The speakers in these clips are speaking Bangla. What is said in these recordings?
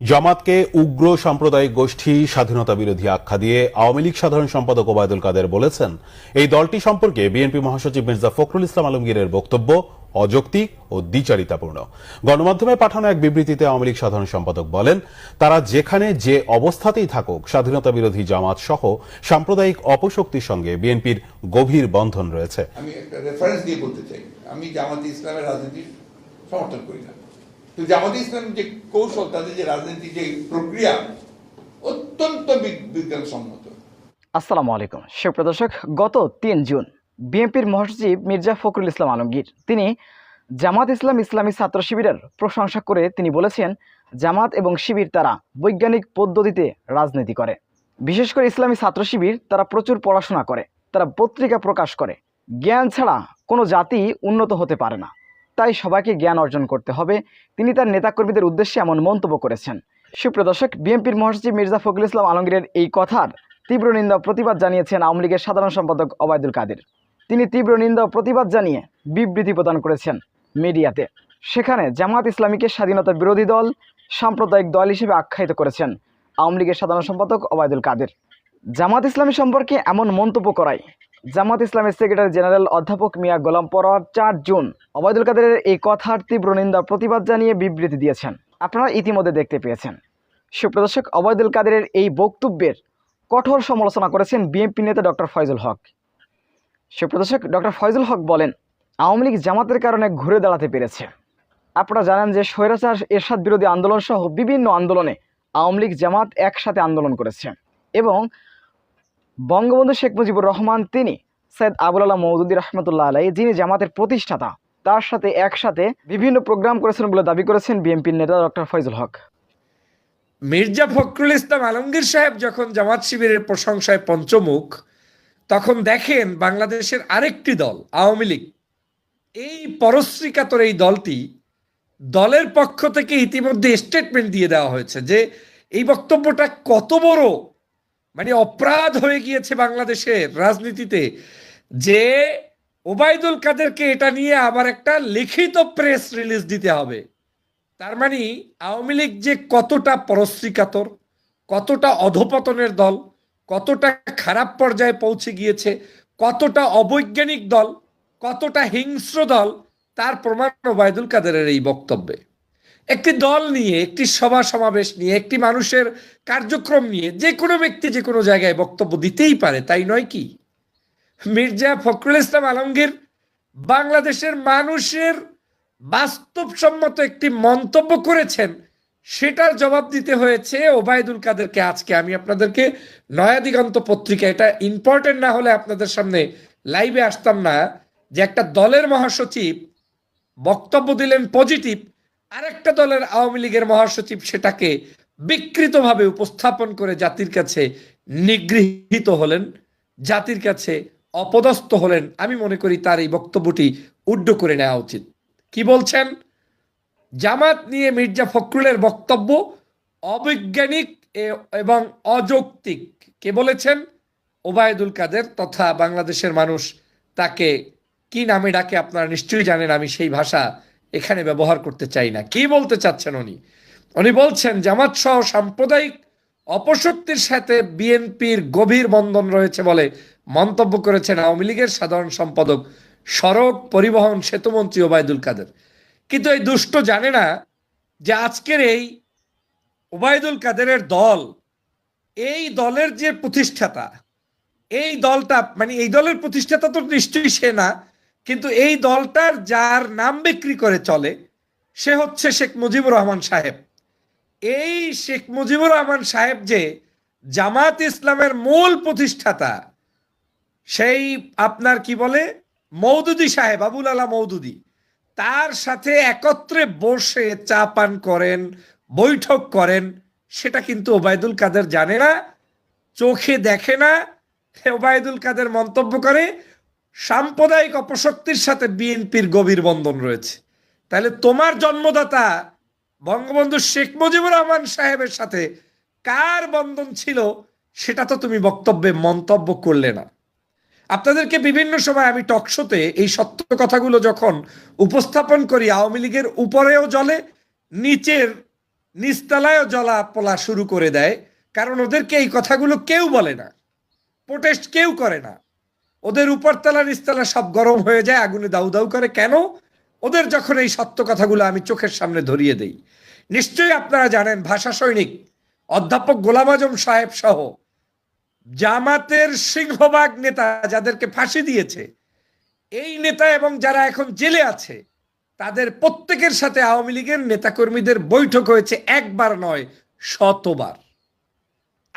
জামাতকে উগ্র সাম্প্রদায়িক গোষ্ঠী স্বাধীনতা বিরোধী আখ্যা দিয়ে আওয়ামী লীগ সাধারণ সম্পাদক ওবায়দুল কাদের বলেছেন, এই দলটি সম্পর্কে বিএনপি মহাসচিব মির্জা ফখরুল ইসলাম আলমগীরের বক্তব্য অযৌক্তিক ও দ্বিচারিতাপূর্ণ। গণমাধ্যমে পাঠানো এক বিবৃতিতে আওয়ামী লীগ সাধারণ সম্পাদক বলেন, তারা যেখানে যে অবস্থাতেই থাকুক, স্বাধীনতা বিরোধী জামাত সহ সাম্প্রদায়িক অপশক্তির সঙ্গে বিএনপির গভীর বন্ধন রয়েছে। আমি রেফারেন্স দিয়ে বলতে চাই। জামাত ইসলামের সমর্থন করি না। জামাত ইসলাম যে কৌশল, তাদের যে রাজনীতি যে প্রক্রিয়া, অত্যন্ত বিজ্ঞানসম্মত। আসসালামু আলাইকুম। সুপ্রদর্শক গত তিন জুন বিএনপির মহাসচিব মির্জা ফখরুল ইসলাম আলমগীর, তিনি জামাত ইসলাম ইসলামী ছাত্র শিবিরের প্রশংসা করে তিনি বলেছেন, জামাত এবং শিবির তারা বৈজ্ঞানিক পদ্ধতিতে রাজনীতি করে। বিশেষ করে ইসলামী ছাত্র শিবির, তারা প্রচুর পড়াশোনা করে, তারা পত্রিকা প্রকাশ করে। জ্ঞান ছাড়া কোনো জাতি উন্নত হতে পারে না। তাই সবাইকে জ্ঞান অর্জন করতে হবে। তিনি তার নেতাকর্মীদের উদ্দেশ্যে এমন মন্তব্য করেছেন। সুপ্রদর্শক বিএনপির মহাসচিব মির্জা ফখরুল ইসলাম আলমগীরের এই কথার তীব্র নিন্দা প্রতিবাদ জানিয়েছেন আওয়ামী লীগের সাধারণ সম্পাদক ওবায়দুল কাদের। তিনি তীব্র নিন্দা প্রতিবাদ জানিয়ে বিবৃতি প্রদান করেছেন মিডিয়াতে। সেখানে জামাত ইসলামীকে স্বাধীনতা বিরোধী দল, সাম্প্রদায়িক দল হিসেবে আখ্যায়িত করেছেন আওয়ামী লীগের সাধারণ সম্পাদক ওবায়দুল কাদের। জামাত ইসলামী সম্পর্কে এমন মন্তব্য করায় জামাত ইসলামের সেক্রেটারি জেনারেল অধ্যাপক মিয়া গোলাম পরোয়ার চার জুন ওবায়দুল কাদেরের এই কথার তীব্র নিন্দা প্রতিবাদ জানিয়ে বিবৃতি দিয়েছেন। আপনারা ইতিমধ্যে দেখতে পেয়েছেন। সুপ্রদর্শক ওবায়দুল কাদেরের এই বক্তব্যের কঠোর সমালোচনা করেছেন বিএনপি নেতা ডক্টর ফয়জুল হক। সুপ্রদর্শক ডক্টর ফয়জুল হক বলেন, আওয়ামী লীগ জামাতের কারণে ঘুরে দাঁড়াতে পেরেছে। আপনারা জানেন যে স্বৈরাচার, এরশাদ বিরোধী আন্দোলন সহ বিভিন্ন আন্দোলনে আওয়ামী লীগ জামাত একসাথে আন্দোলন করেছে। এবং বঙ্গবন্ধু শেখ মুজিবুর রহমান, তিনি সৈয়দ আবুল আলাহ মৌদুদি রহমতুল্লাহ আলাই যিনি জামাতের প্রতিষ্ঠাতা, তার সাথে একসাথে বিভিন্ন প্রোগ্রাম করেছেন বলে দাবি করেছেন বিএনপির নেতা ডক্টর ফয়জুল হক। মির্জা ফখরুল ইসলাম আলমগীর সাহেব যখন জামাত শিবিরের প্রশংসায় পঞ্চমুখ, তখন দেখেন বাংলাদেশের আরেকটি দল, আওয়ামী লীগ। এই পরশ্রীকাতর এই দলটি দলের পক্ষ থেকে ইতিমধ্যে স্টেটমেন্ট দিয়ে দেওয়া হয়েছে যে, এই বক্তব্যটা কত বড় মানে অপরাধ হয়ে গিয়েছে বাংলাদেশের রাজনীতিতে যে ওবায়দুল কাদেরকে এটা নিয়ে আবার একটা লিখিত প্রেস রিলিজ দিতে হবে। তার মানে আওয়ামী লীগ যে কতটা পরশ্রীকাতর, কতটা অধপতনের দল, কতটা খারাপ পর্যায়ে পৌঁছে গিয়েছে, কতটা অবৈজ্ঞানিক দল, কতটা হিংস্র দল, তার প্রমাণ ওবায়দুল কাদেরের এই বক্তব্যে। একটি দল নিয়ে, একটি সভা সমাবেশ নিয়ে, একটি মানুষের কার্যক্রম নিয়ে যে কোনো ব্যক্তি যে কোনো জায়গায় বক্তব্য দিতেই পারে, তাই নয় কি? মির্জা ফখরুল ইসলাম আলমগীর বাংলাদেশের মানুষের বাস্তবসম্মত একটি মন্তব্য করেছেন, সেটার জবাব দিতে হয়েছে ওবায়দুল কাদেরকে আজকে। আমি আপনাদেরকে নয়া দিগন্ত পত্রিকা, এটা ইম্পর্টেন্ট না হলে আপনাদের সামনে লাইভে আসতাম না, যে একটা দলের মহাসচিব বক্তব্য দিলেন পজিটিভ আরেকটা দলের আওয়ামী লীগের মহাসচিব সেটাকে বিকৃতভাবে উপস্থাপন করে জাতির কাছে নিগৃহীত হলেন, জাতির কাছে অপদস্থ হলেন, আমি মনে করি তার এই বক্তব্যটি উড্ড করে নেওয়া উচিত। কি বলছেন? জামাত নিয়ে মির্জা ফখরুলের বক্তব্য অবৈজ্ঞানিক এবং অযৌক্তিক। কে বলেছেন? ওবায়দুল কাদের তথা বাংলাদেশের মানুষ তাকে কি নামে ডাকে আপনারা নিশ্চয়ই জানেন, আমি সেই ভাষা এখানে ব্যবহার করতে চাই না। কি বলতে চাচ্ছেন উনি? উনি বলছেন, জামাত সহ সাম্প্রদায়িক অপশক্তির সাথে বিএনপির গভীর বন্ধন রয়েছে বলে মন্তব্য করেছেন আওয়ামী লীগের সাধারণ সম্পাদক সড়ক পরিবহন সেতুমন্ত্রী ওবায়দুল কাদের। কিন্তু এই দুষ্ট জানে না যে আজকের এই ওবায়দুল কাদেরের দল, এই দলের যে প্রতিষ্ঠাতা, এই দলটা মানে এই দলের প্রতিষ্ঠাতা তো নিশ্চয়ই সে না কিন্তু এই দলটার যার নাম বিক্রি করে চলে, সে হচ্ছে শেখ মুজিবুর রহমান সাহেব। এই শেখ মুজিবুর রহমান সাহেব যে জামাত ইসলামের মূল প্রতিষ্ঠাতা, সেই আপনার কি বলে মৌদুদি সাহেব, আবুল আলা মৌদুদি তার সাথে একত্রে বসে চা পান করেন, বৈঠক করেন, সেটা কিন্তু ওবায়দুল কাদের জানে না, চোখে দেখে না, ওবায়দুল কাদের মন্তব্য করে সাম্প্রদায়িক অপশক্তির সাথে বিএনপির গভীর বন্ধন রয়েছে। তাহলে তোমার জন্মদাতা বঙ্গবন্ধু শেখ মুজিবুর রহমান সাহেবের সাথে কার বন্ধন ছিল, সেটা তো তুমি বক্তব্যে মন্তব্য করলে না। আপনাদেরকে বিভিন্ন সময় আমি টকশোতে এই সত্য কথাগুলো যখন উপস্থাপন করি, আওয়ামী লীগের উপরেও জলে নিচের নিস্তালায়ও জলা পোলা শুরু করে দেয়, কারণ ওদেরকে এই কথাগুলো কেউ বলে না। প্রোটেস্ট কেউ করে না। ওদের উপরতলা নিস্তালা সব গরম হয়ে যায়, আগুনে দাউ দাউ করে। কেন? ওদের যখন এই সত্য কথাগুলো আমি চোখের সামনে ধরিয়ে দেই, নিশ্চয়ই আপনারা জানেন, ভাষা সৈনিক, অধ্যাপক গোলাম আজম সাহেব সহ জামাতের সিংহবাগ নেতা যাদেরকে ফাঁসি দিয়েছে, এই নেতা এবং যারা এখন জেলে আছে, তাদের প্রত্যেকের সাথে আওয়ামী লীগের নেতাকর্মীদের বৈঠক হয়েছে একবার নয়, শতবার।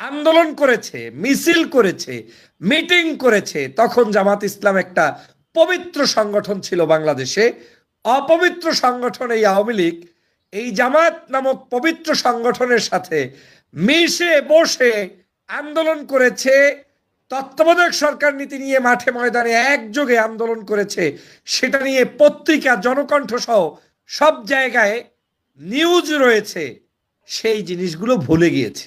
আন্দোলন করেছে, মিছিল করেছে, মিটিং করেছে, তখন জামাত ইসলাম একটা পবিত্র সংগঠন ছিল বাংলাদেশে। অপবিত্র সংগঠন এই আওয়ামী লীগ, এই জামাত নামক পবিত্র সংগঠনের সাথে মিশে বসে আন্দোলন করেছে। তত্ত্বাবধায়ক সরকার নীতি নিয়ে মাঠে ময়দানে একযোগে আন্দোলন করেছে, সেটা নিয়ে পত্রিকা, জনকণ্ঠ সহ সব জায়গায় নিউজ রয়েছে। সেই জিনিসগুলো ভুলে গিয়েছে।